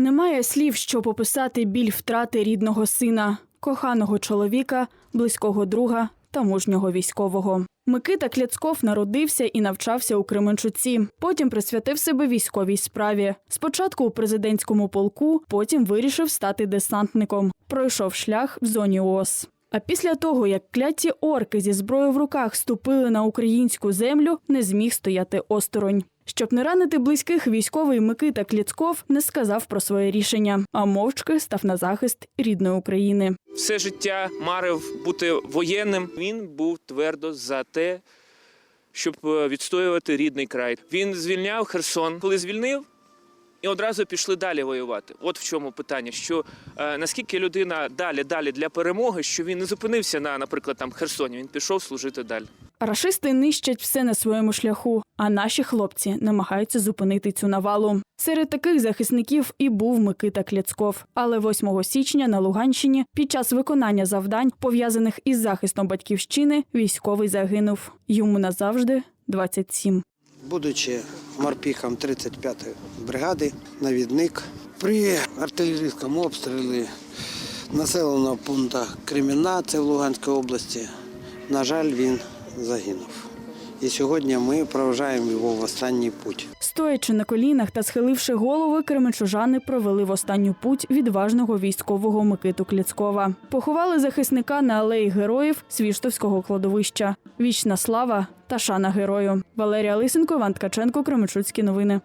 Немає слів, щоб описати біль втрати рідного сина, коханого чоловіка, близького друга та мужнього військового. Микита Кляцков народився і навчався у Кременчуці. Потім присвятив себе військовій справі. Спочатку у президентському полку, потім вирішив стати десантником. Пройшов шлях в зоні ООС. А після того, як кляті орки зі зброєю в руках ступили на українську землю, не зміг стояти осторонь. Щоб не ранити близьких, військовий Микита Кліцков не сказав про своє рішення, а мовчки став на захист рідної України. все життя марив бути воєнним. Він був твердо за те, щоб е, відстоювати рідний край. Він звільняв Херсон, коли звільнив. І одразу пішли далі воювати. От в чому питання: що е, наскільки людина далі, далі для перемоги, що він не зупинився на, наприклад, там Херсоні, він пішов служити далі. Рашисти нищать все на своєму шляху, а наші хлопці намагаються зупинити цю навалу. Серед таких захисників і був Микита Кляцков. Але 8 січня на Луганщині під час виконання завдань, пов'язаних із захистом батьківщини, військовий загинув. Йому назавжди 27. Будучи морпіхом 35-ї бригади, навідник, при артилерійському обстрілі населеного пункту Креміна, це в Луганській області, на жаль, він загинув. І сьогодні ми проважаємо його в останній путь. Стоячи на колінах та схиливши голови, кременчужани провели в останню путь відважного військового Микиту Кліцкова. Поховали захисника на алеї героїв Свіштовського кладовища. Вічна слава та шана герою. Валерія Лисенко, Іван Ткаченко, Кременчуцькі новини.